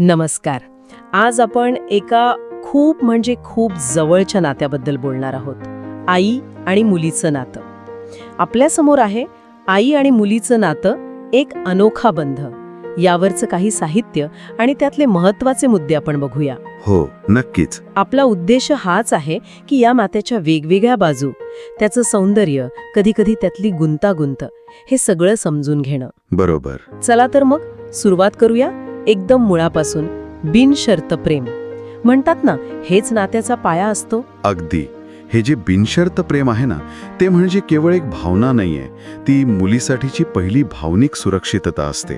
नमस्कार. आज आपण एका खूप म्हणजे खूप जवळच्या नात्याबद्दल बोलणार आहोत. आई आणि मुलीचं नातं. आपल्यासमोर आहे आई आणि मुलीचं नातं एक अनोखा बंध. यावरचं काही साहित्य आणि त्यातले महत्त्वाचे मुद्दे आपण बघूया. हो नक्कीच. आपला उद्देश हाच आहे की या नात्याच्या वेगवेगळ्या बाजू त्याचं सौंदर्य कधीकधी त्यातली गुंतागुंत हे सगळं समजून घेणं. बरोबर. चला तर मग सुरुवात करूया. एकदम मुळापासून बिनशर्त प्रेम. म्हणतात ना हेच नात्याचा पाया असतो. अगदी. हे जे बिनशर्त प्रेम आहे ना ते म्हणजे केवळ एक भावना नाहीये. ती मुलीसाठीची पहिली भावनिक सुरक्षितता असते.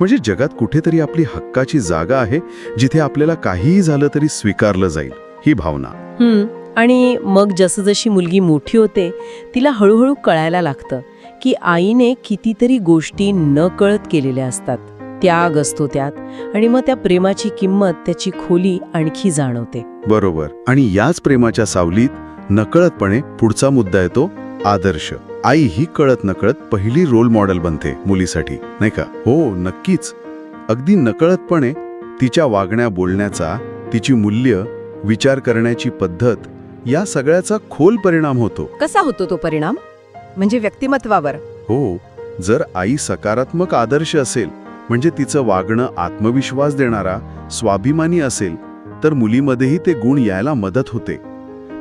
म्हणजे जगात कुठेतरी आपली हक्काची जागा आहे जिथे आपल्याला काहीही झालं तरी स्वीकारलं जाईल ही भावना. हम्म आणि मग जसं जशी मुलगी मोठी होते तिला हळूहळू कळायला लागतं की आईने कितीतरी गोष्टी न कळत केलेल्या असतात. त्याग असतो त्यात आणि मग त्या प्रेमाची किंमत त्याची खोली आणखी जाणवते. बरोबर. आणि याच प्रेमाच्या सावलीत नकळतपणे पुढचा मुद्दा येतो आदर्श. आई ही कळत नकळत पहिली रोल मॉडेल बनते मुलीसाठी नाही का? हो नक्कीच. अगदी नकळतपणे तिच्या वागण्या बोलण्याचा तिची मूल्य विचार करण्याची पद्धत या सगळ्याचा खोल परिणाम होतो. कसा होतो तो परिणाम? म्हणजे व्यक्तिमत्वावर. हो जर आई सकारात्मक आदर्श असेल म्हणजे तिचं वागणं आत्मविश्वास देणारा स्वाभिमानी असेल तर मुलीमध्येही ते गुण यायला मदत होते.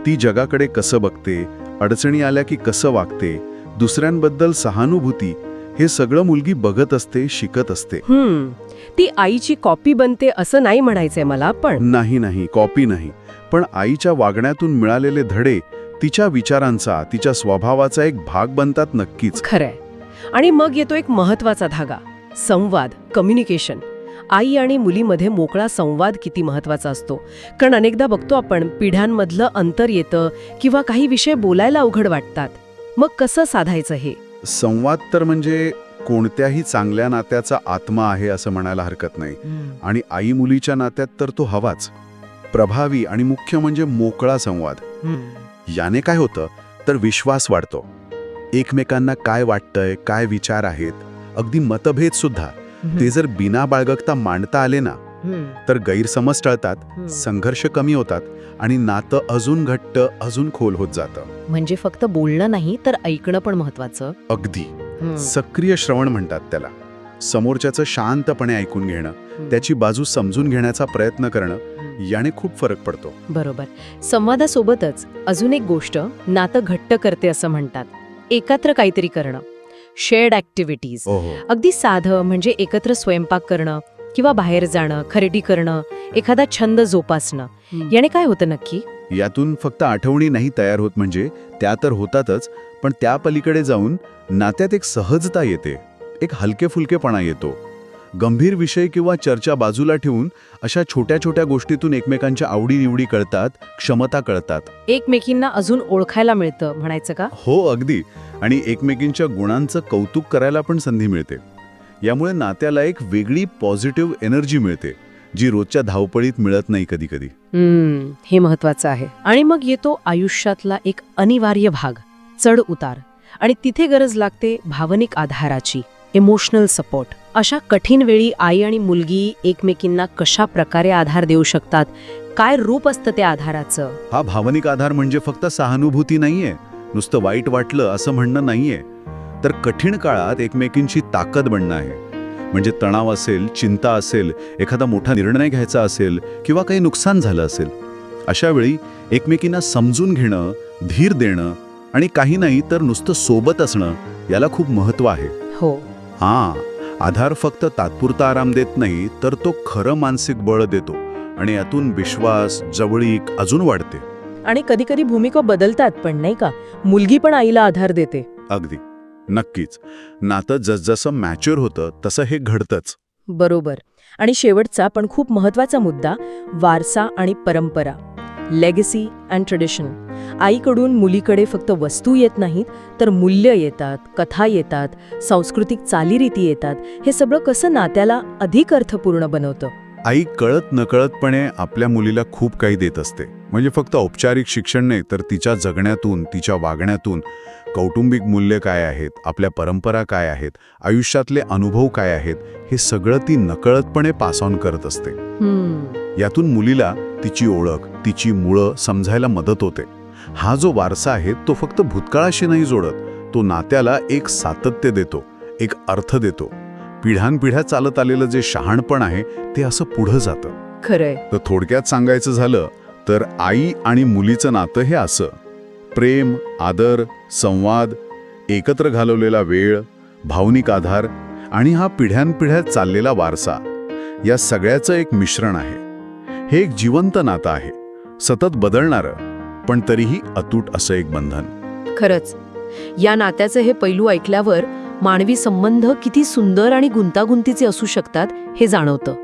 ती जगाकडे कसं बघते अडचणी आल्या की कसं वागते दुसऱ्यांबद्दल सहानुभूती हे सगळं मुलगी बघत असते शिकत असते. ती आईची कॉपी बनते असं नाही म्हणायचंय मला पण. नाही नाही कॉपी नाही. पण आईच्या वागण्यातून मिळालेले धडे तिच्या विचारांचा तिच्या स्वभावाचा एक भाग बनतात नक्कीच. खरंय. आणि मग येतो एक महत्त्वाचा धागा. संवाद कम्युनिकेशन आई आणि मुलीमध्ये मोकळा संवाद किती महत्त्वाचा असतो. कारण अनेकदा बघतो आपण पिढ्यांमधलं अंतर येतं किंवा काही विषय बोलायला अवघड वाटतात. मग कसं साधायचं हे? संवाद तर म्हणजे कोणत्याही चांगल्या नात्याचा आत्मा आहे असं म्हणायला हरकत नाही. आणि आई मुलीच्या नात्यात तर तो हवाच. प्रभावी आणि मुख्य म्हणजे मोकळा संवाद. याने काय होतं? तर विश्वास वाढतो. एकमेकांना काय वाटतंय काय विचार आहेत अगदी मतभेद सुद्धा. ते जर बिना बाळगता मांडता आले ना तर गैरसमज टळतात संघर्ष कमी होतात आणि नातं अजून घट्ट अजून खोल होत जातं. म्हणजे फक्त बोलणं नाही तर ऐकणं पण महत्वाचं अगदी. सक्रिय श्रवण म्हणतात त्याला. समोरच्याचं शांतपणे ऐकून घेणं त्याची बाजू समजून घेण्याचा प्रयत्न करणं याने खूप फरक पडतो. बरोबर. संवादासोबतच अजून एक गोष्ट नातं घट्ट करते असं म्हणतात. एकत्र काहीतरी करणं. शेअर्ड ॲक्टिव्हिटीज ओहो अगदी साधं म्हणजे एकत्र स्वयंपाक करणं किंवा बाहेर जाणं खरेदी करणं एखादा छंद जोपासणं. याने काय होतं नक्की? यातून फक्त आठवणी नाही तयार होत म्हणजे त्या तर होतातच पण त्या पलीकडे जाऊन नात्यात एक सहजता येते एक हलके फुलकेपणा येतो. गंभीर विषय किंवा चर्चा बाजूला ठेवून अशा छोट्या छोट्या गोष्टीतून एकमेकांच्या आवडीनिवडी कळतात क्षमता कळतात. एकमेकींना अजून ओळखायला मिळतं म्हणायचं का? हो अगदी. आणि एकमेकींच्या गुणांचं कौतुक करायला पण संधी मिळते. यामुळे नात्याला एक वेगळी पॉझिटिव्ह एनर्जी मिळते जी रोजच्या धावपळीत मिळत नाही कधी कधी हे महत्वाचं आहे. आणि मग येतो आयुष्यातला एक अनिवार्य भाग चढ उतार आणि तिथे गरज लागते भावनिक आधाराची इमोशनल सपोर्ट अशा कठीण वेळी आई आणि मुलगी एकमेकींना कशा प्रकारे आधार देऊ शकतात? काय रूप असतं त्या आधाराचं? हा भावनिक आधार म्हणजे फक्त सहानुभूती नाहीये. नुसतं वाईट वाटलं असं म्हणणं नाहीये. तर कठीण काळात एकमेकींची ताकद बनणं आहे. म्हणजे तणाव असेल चिंता असेल एखादा मोठा निर्णय घ्यायचा असेल किंवा काही नुकसान झालं असेल अशा वेळी एकमेकींना समजून घेणं धीर देणं आणि काही नाही तर नुसतं सोबत असणं याला खूप महत्त्व आहे. हो. हां. आधार फक्त तात्पुरता आराम देत नाही तर तो खरं मानसिक बळ देतो आणि यातून विश्वास जवळीक अजून वाढते. आणि कधी कधी भूमिका बदलतात पण नाही का? मुलगी पण आईला आधार देते. अगदी. नक्कीच. नातं जसजसं मॅच्युअर होतं तसं हे घडतंच. बरोबर. आणि शेवटचा पण खूप महत्त्वाचा मुद्दा वारसा आणि परंपरा. लेगसी अँड ट्रेडिशन आईकडून मुलीकडे फक्त वस्तू येत नाहीत तर मूल्य येतात कथा येतात सांस्कृतिक चालीरीती येतात. हे सगळं कसं नात्याला अधिक अर्थपूर्ण बनवतं? आई कळत नकळतपणे आपल्या मुलीला खूप काही देत असते. म्हणजे फक्त औपचारिक शिक्षण नाही तर तिच्या जगण्यातून तिच्या वागण्यातून कौटुंबिक मूल्य काय आहेत आपल्या परंपरा काय आहेत आयुष्यातले अनुभव काय आहेत हे सगळं ती नकळतपणे पास ऑन करत असते. यातून मुलीला तिची ओळख तिची मुळं समजायला मदत होते. हा जो वारसा आहे तो फक्त भूतकाळाशी नाही जोडत तो नात्याला एक सातत्य देतो एक अर्थ देतो. पिढ्यानपिढ्या चालत आलेलं जे शहाणपण आहे ते असं पुढं जातं. खरंय. तर थोडक्यात सांगायचं झालं तर आई आणि मुलीचं नातं हे असं. प्रेम आदर संवाद एकत्र घालवलेला वेळ भावनिक आधार आणि हा पिढ्यानपिढ्या चाललेला वारसा या सगळ्याचं एक मिश्रण आहे. हे एक जिवंत नातं आहे. सतत बदलणारं पण तरीही अतूट असं एक बंधन. खरंच. या नात्याचे हे पैलू ऐकल्यावर मानवी संबंध किती सुंदर आणि गुंतागुंतीचे असू शकतात हे जाणवतं.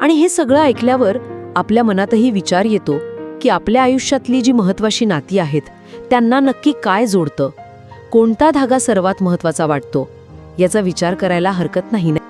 आणि हे सगळं ऐकल्यावर आपल्या मनातही विचार येतो की आपल्या आयुष्यातली जी महत्वाची नाती आहेत त्यांना नक्की काय जोडतं? कोणता धागा सर्वात महत्त्वाचा वाटतो? याचा विचार करायला हरकत नाही ना?